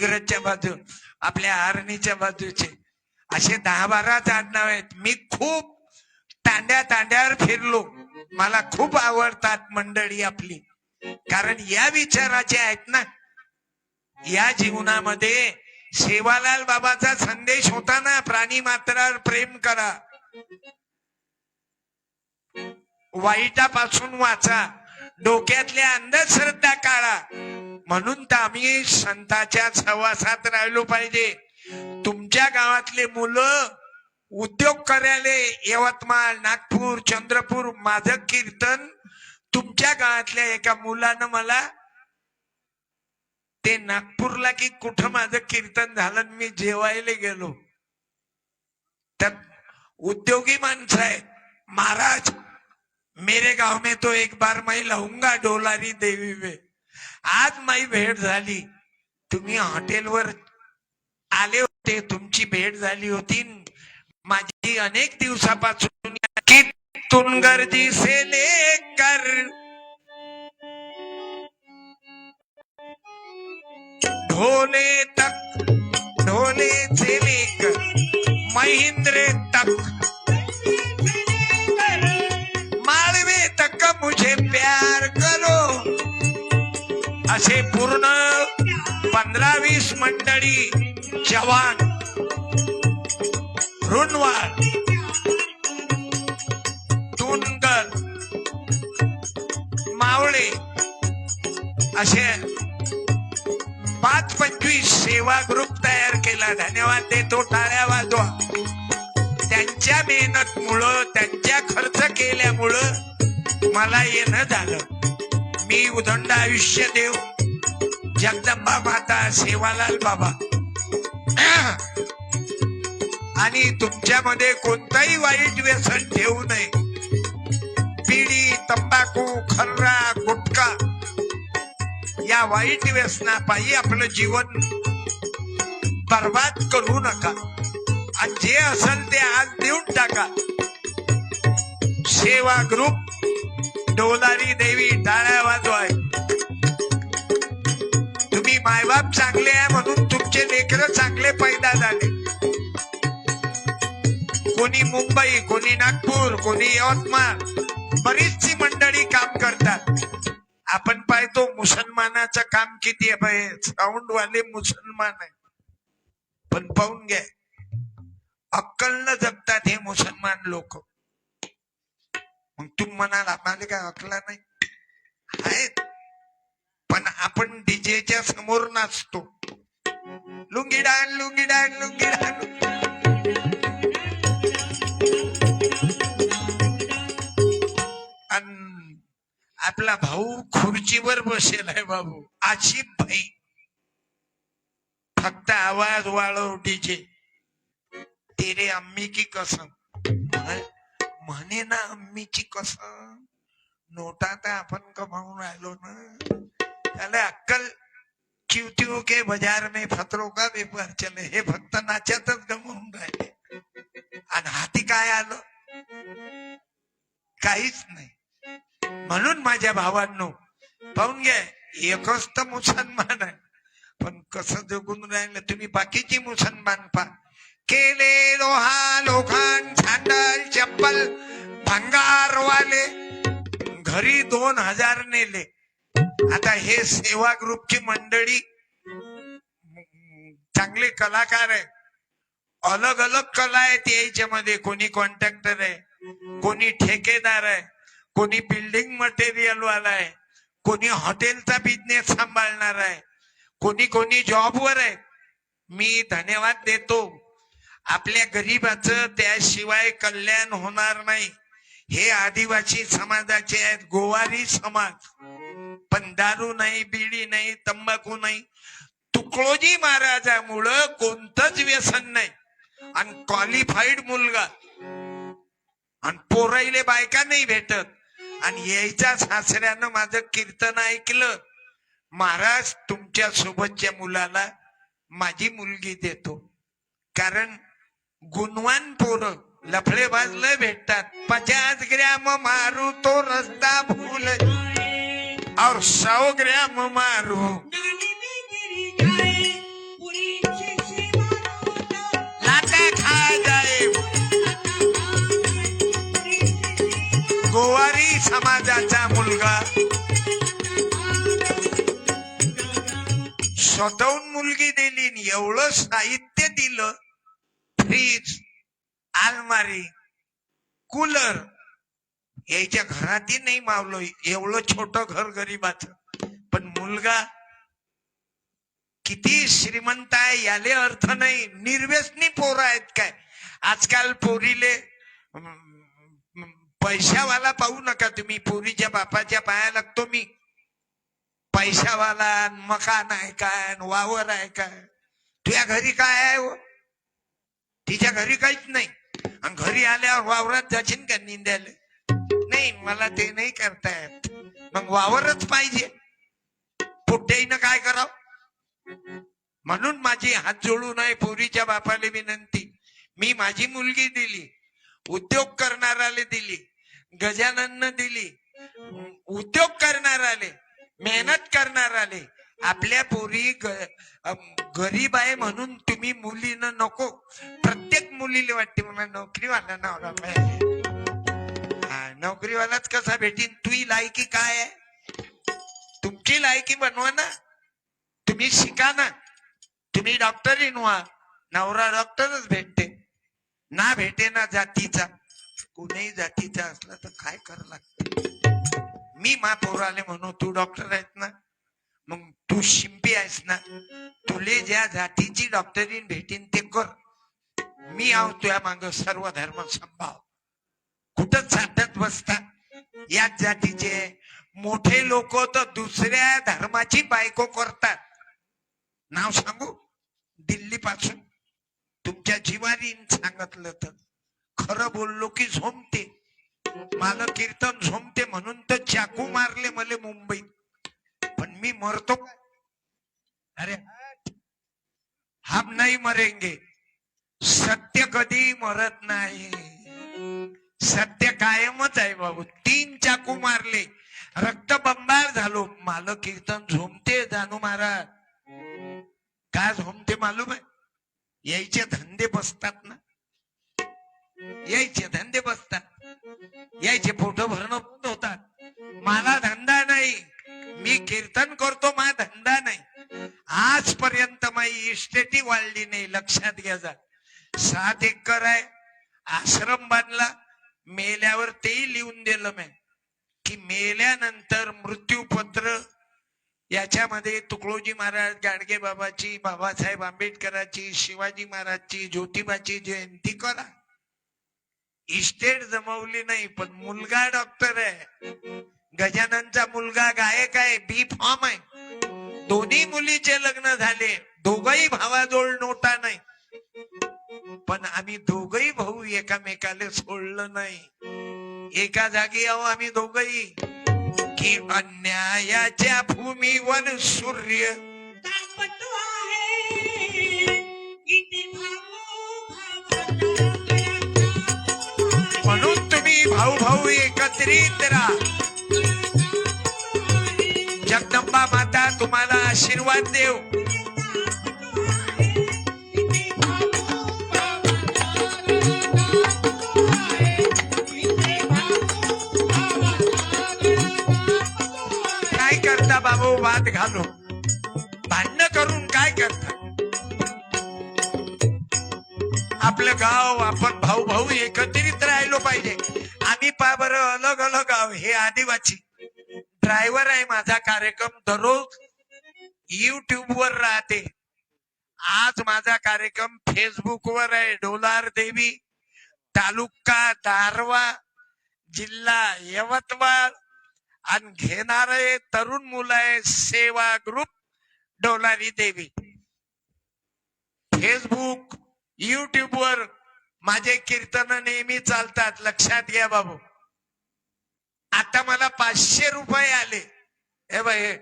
दिग्रजच्या बाजू आपल्या आरणीच्या बाजूचे. असे दहा बाराच आडनाव आहेत. मी खूप तांड्या तांड्यावर फिरलो. मला खूप आवडतात मंडळी आपली. कारण या विचाराचे आहेत ना या जीवनामध्ये सेवालाल बाबाचा संदेश होता ना प्राणी मात्रावर प्रेम करा. वाईटापासून वाचा. डोक्यातल्या अंधश्रद्धा काढा. म्हणून तर आम्ही संताच्या सहवासात राहिलो पाहिजे. तुमच्या गावातले मुलं उद्योग करायले यवतमाळ नागपूर चंद्रपूर माझं कीर्तन तुमच्या गावातल्या एका मुलानं मला ते नागपूरला की कुठं माझं कीर्तन झालं मी जेवायला गेलो. तर उद्योगी माणसं आहे महाराज मेरे गाव में तो एक बार मैं लाऊंगा डोलारी देवी में. आज माझी भेट झाली. तुम्ही हॉटेलवर आले होते तुमची भेट झाली होती. माझी अनेक दिवसापासून कितून गर्दी से लेकर. ढोले तक ढोले से लेकर. महिन असे पूर्ण पंधरा वीस मंडळी जवान रुणवाड तुनगर मावळे असे पाच पंचवीस सेवा ग्रुप तयार केला. धन्यवाद देतो टाळ्या वाजवा. त्यांच्या मेहनत मुळे त्यांच्या खर्च केल्यामुळं मला येणं झालं. मी उदंड आयुष्य देव जगदंबा माता सेवालाल बाबा. आणि तुमच्यामध्ये कोणताही वाईट व्यसन ठेवू नये. पिढी तंबाखू खर्रा गुटखा या वाईट व्यसनापायी आपलं जीवन बर्बाद करू नका. आणि जे असेल ते आज देऊन टाका. सेवा ग्रुप डोलारी देवी टाळ्या वाजवाय. मायबाप चांगले आहे म्हणून तुमचे लेकर चांगले पैदा झाले. कोणी मुंबई कोणी नागपूर कोणी यवतमाळ बरीचशी मंडळी काम करतात. आपण पाहतो मुसलमानाचं काम किती आहे साऊंड वाले मुसलमान आहे. पण पाहून घ्या. अक्कल न जगतात हे मुसलमान लोक. मग तुम्ही म्हणाल आम्हाला काय अकला नाही? आहेत. पण आपण डीजेच्या समोर नाचतो. लुंगी डान लुंगी डान लुंगी डान अन आपला भाऊ खुर्चीवर बसेल आहे बाबू. आशिफ भाई. फक्त आवाज वाळव डीजे तेरे अम्मी की कसम. म्हणे ना अम्मीची कसम. नोटा तर आपण कमावून राहिलो ना. त्याला अक्कल चिवतिव के बाजार में फतरों का व्यापार चले। हे फक्त नाच्यातच गमवून राहिले आणि हाती काय आलं काहीच नाही। म्हणून माझ्या भावांनो पाहून घ्या एकच तर मुसलमान आहे. पण कसं जगून राहिलं? तुम्ही बाकीची मुसलमान पा केले लोहा लोखंड सँडल चप्पल भंगारवाले. घरी दोन हजार नेले. आता हे सेवा ग्रुपची मंडळी चांगले कलाकार आहे. अलग अलग कला आहेत याच्यामध्ये. कोणी कॉन्ट्रॅक्टर आहे कोणी ठेकेदार आहे कोणी बिल्डिंग मटेरियल वाला आहे कोणी हॉटेलचा बिझनेस सांभाळणार आहे कोणी कोणी जॉबवर आहे. मी धन्यवाद देतो. आपल्या गरीबाचं त्याशिवाय कल्याण होणार नाही. हे आदिवासी समाजाचे आहेत गोवारी समाज. पण दारू नाही बिडी नाही तंबाखू नाही. तुकडोजी महाराजामुळं कोणतंच व्यसन नाही. आणि क्वालिफाईड मुलगा. आणि पोराईले बायका नाही भेटत. आणि यायच्या सासऱ्यानं माझं कीर्तन ऐकलं. महाराज तुमच्या सोबतच्या मुलाला माझी मुलगी देतो. कारण गुणवान पोरं लफडेबाज लय भेटतात. पचास ग्रॅम मारू तो रस्ता भूल. और सौ ग्राम मारू खा गोवारी समाजाचा मुलगा स्वतःहून मुलगी दिली एवढं साहित्य दिलं फ्रीज अलमारी कूलर याच्या घरातही नाही मावलो. एवढं छोट घर गरीबाच. पण मुलगा किती श्रीमंत आहे याले अर्थ नाही. निर्व्यसनी पोरं आहेत काय? आजकाल पोरीले पैशावाला पाहू नका तुम्ही. पोरीच्या बापाच्या पाया लागतो मी. पैशावाला मकान आहे काय वावर आहे काय? तुझ्या घरी काय आहे हो? तिच्या घरी काहीच नाही. आणि घरी आल्यावर वावरात जाशील का निंद्याला? नाही मला ते नाही करता येत मग वावरच पाहिजे. पुढेनं काय करावं? म्हणून माझी हात जोडून आहे पोरीच्या बापाला विनंती. मी माझी मुलगी दिली उद्योग करणाराले दिली गजानन दिली उद्योग करणार आले मेहनत करणार आले आपल्या पोरी गरीब आहे म्हणून तुम्ही मुलीनं नको. प्रत्येक मुलीला वाटते मला नोकरीवाला नवरा पाहिजे. नोकरीवालाच कसा भेटीन? तुही लायकी काय आहे? तुमची लायकी बनवा ना. तुम्ही शिका ना. तुम्ही डॉक्टरीन व्हा नवरा डॉक्टरच भेटते. ना भेटे ना जातीचा. कोणीही जातीचा असला तर काय करावं लागते? मी मा पोराले म्हणू तू डॉक्टर आहेत ना? मग तू शिंपी आहेस ना? तुले ज्या जातीची डॉक्टरीन भेटीन ते कर. मी आहो तुझ्या माग सर्व धर्म संभाव कुठं चाटत बसता? याच जातीचे मोठे लोक तर दुसऱ्या धर्माची बायको करतात. नाव सांगू? दिल्ली पासून तुमच्या जीवारीन सांगितलं तर. खरं बोललो की झोमते मला कीर्तन झोमते म्हणून तर चाकू मारले मले मुंबईत. पण मी मरतो का? अरे हम नाही मरेंगे. सत्य कधी मरत नाही? सत्य कायमच आहे बाबू. तीन चाकू मारले. रक्त बंबार झालो. माल कीर्तन झोमते जानू महाराज. काय झोमते मालूम आहे? यायचे धंदे बसतात ना. यायचे धंदे बसतात. यायचे फोटो भरणं बंद होतात. मला धंदा नाही. मी कीर्तन करतो मा धंदा नाही. आजपर्यंत माझी इस्टेटी वाढली नाही. लक्षात घ्या जा. सात एकर आहे. आश्रम बांधला. मेल्यावर तेही लिहून दिलं मी. की मेल्यानंतर मृत्यूपत्र याच्यामध्ये तुकडोजी महाराज गाडगे बाबाची बाबासाहेब आंबेडकराची शिवाजी महाराजची ज्योतिबाची जयंती करा. इस्टेट जमवली नाही पण मुलगा डॉक्टर आहे. गजाननचा मुलगा गायक आहे बी फॉर्म आहे. दोन्ही मुलीचे लग्न झाले दोघही भावाजवळ नोटा नाही. पण आम्ही दोघही भाऊ एकामेकाला सोडलं नाही. एका जागी आहो आम्ही दोघही. की अन्यायाच्या भूमीवर सूर्य. म्हणून तुम्ही भाऊ भाऊ एकत्रित राहा. जगदंबा माता तुम्हाला आशीर्वाद देव गाव आपण भाऊ भाऊ एकत्रित राहिलो पाहिजे. आम्ही पा बर अलग अलग गाव हे आदिवासी. ड्रायव्हर आहे माझा कार्यक्रम दररोज युट्यूब वर राहते. आज माझा कार्यक्रम फेसबुक वर आहे. डोलार देवी तालुका दारवा जिल्हा यवतमाळ. आणि घेणारे तरुण मुलं आहे सेवा ग्रुप डोलारी देवी. फेसबुक युट्यूब वर माझे कीर्तन नेहमी चालतात. लक्षात घ्या बाबू. आता मला पाचशे रुपये आले. हे बाय हे.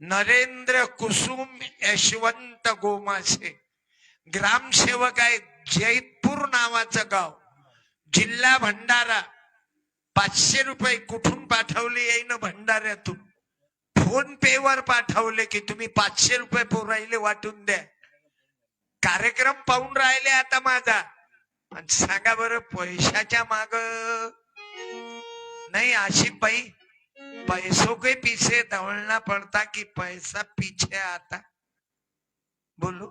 नरेंद्र कुसुम यशवंत गोमासे. ग्रामसेवक आहे जैतपूर नावाचं गाव. जिल्हा भंडारा. पाचशे रुपये कुठून पाठवले येईन भंडाऱ्यातून? फोन पे वर पाठवले की तुम्ही पाचशे रुपये पोराईले वाटून द्या. कार्यक्रम पाहून राहिले आता माझा. आणि सांगा बरं पैशाच्या माग? नाही आशिफ बाई पैसो के पीछे दौड़ना पड़ता कि पैसा पीछे आता? बोलो?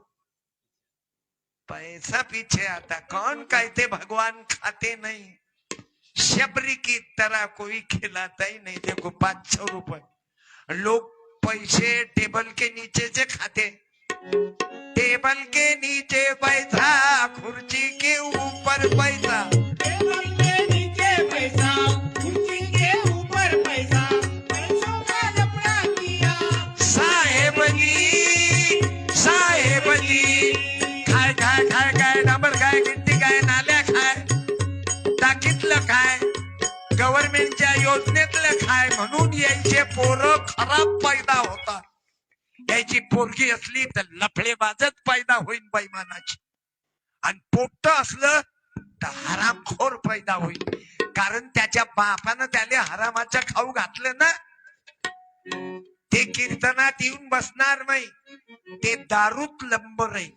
पैसा पीछे आता. कौन कहते भगवान खाते नहीं? शबरी की तरह कोई खिलाता ही नहीं. देखो पांच सौ रुपए लोग पैसे टेबल के नीचे से खाते. टेबल के नीचे पैसा खुर्ची के ऊपर पैसा. टेबल के नीचे पैसा कुर्सी के ऊपर पैसा. पैसों का लफड़ा किया साहेब जी साहेब जी. खाय खाय खाय काय डांबर खाय गिट्टी काय नाल्या खाय. टाकीतलं खाय. गव्हर्नमेंटच्या योजनेतलं खाय म्हणून यायचे पोरं खराब पैदा होतात. त्याची पोरगी असली तर लफडे बाजत पैदा होईल बैमानाची. आणि पोट्ट असलं तर हरामखोर पैदा होईल कारण त्याच्या बापानं त्याला हरामाचं खाऊ घातलं ना. ते कीर्तनात येऊन बसणार नाही. ते दारूत लंब राहील.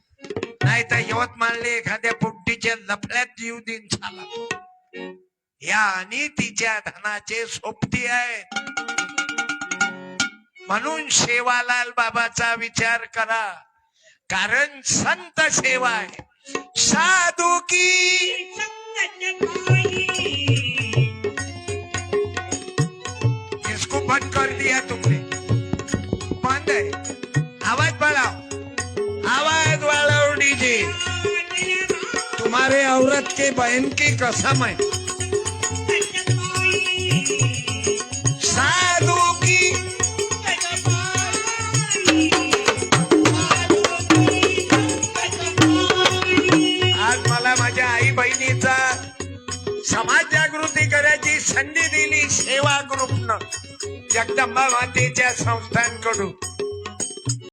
नाही तर यवतमाळले एखाद्या पोट्टीच्या लफड्यात जीव दिन झाला. या आणि तिच्या धनाचे सोबती आहेत. म्हणून शेवालाल बाबाचा विचार करा. कारण संत सेवा आहे. साधू की इसको बंद कर दिया तुमने. बंद है आवाज बढ़ाओ आवाज बढ़ाओ डीजे. तुम्हारे औरत के बहन की कसम है संधी दिली सेवा ग्रुपनं जगदंबा मातेच्या संस्थांकडून